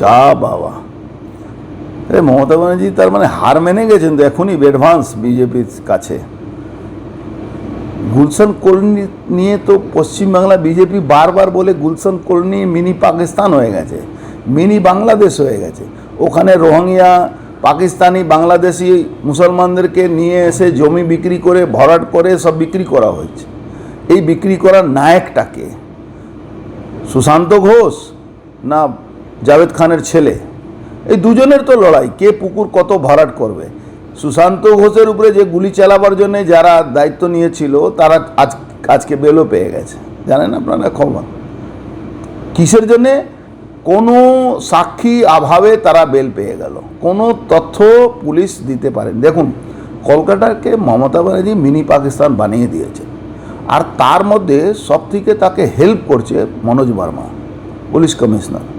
চা বাবা। আরে মমতা ব্যানার্জি তার মানে হার মেনে গেছেন তো এখনই অ্যাডভান্স বিজেপির কাছে। গুলশান কলোনি নিয়ে তো পশ্চিমবাংলা বিজেপি বারবার বলে গুলশান কলোনি মিনি পাকিস্তান হয়ে গেছে, মিনি বাংলাদেশ হয়ে গেছে। ওখানে রোহিঙ্গা, পাকিস্তানি, বাংলাদেশি মুসলমানদেরকে নিয়ে এসে জমি বিক্রি করে, ভরাট করে সব বিক্রি করা হয়েছে। এই বিক্রি করার নায়কটাকে সুশান্ত ঘোষ না জাভেদ খানের ছেলে। এই দুজনের তো লড়াই, কে পুকুর কত ভরাট করবে? সুশান্ত ঘোষের উপরে যে গুলি চালাবার জন্য যারা দায়িত্ব নিয়েছিল, তারা আজ, আজকে বেলও পেয়ে গেছে। জানেন আপনারা খবর? কিসের জন্যে? কোনো সাক্ষী অভাবে তারা বেল পেয়ে গেল। কোনো তথ্য পুলিশ দিতে পারেন। দেখুন, কলকাতাকে মমতা ব্যানার্জি মিনি পাকিস্তান বানিয়ে দিয়েছে। আর তার মধ্যে সব থেকে তাকে হেল্প করছে মনোজ বর্মা, পুলিশ কমিশনার।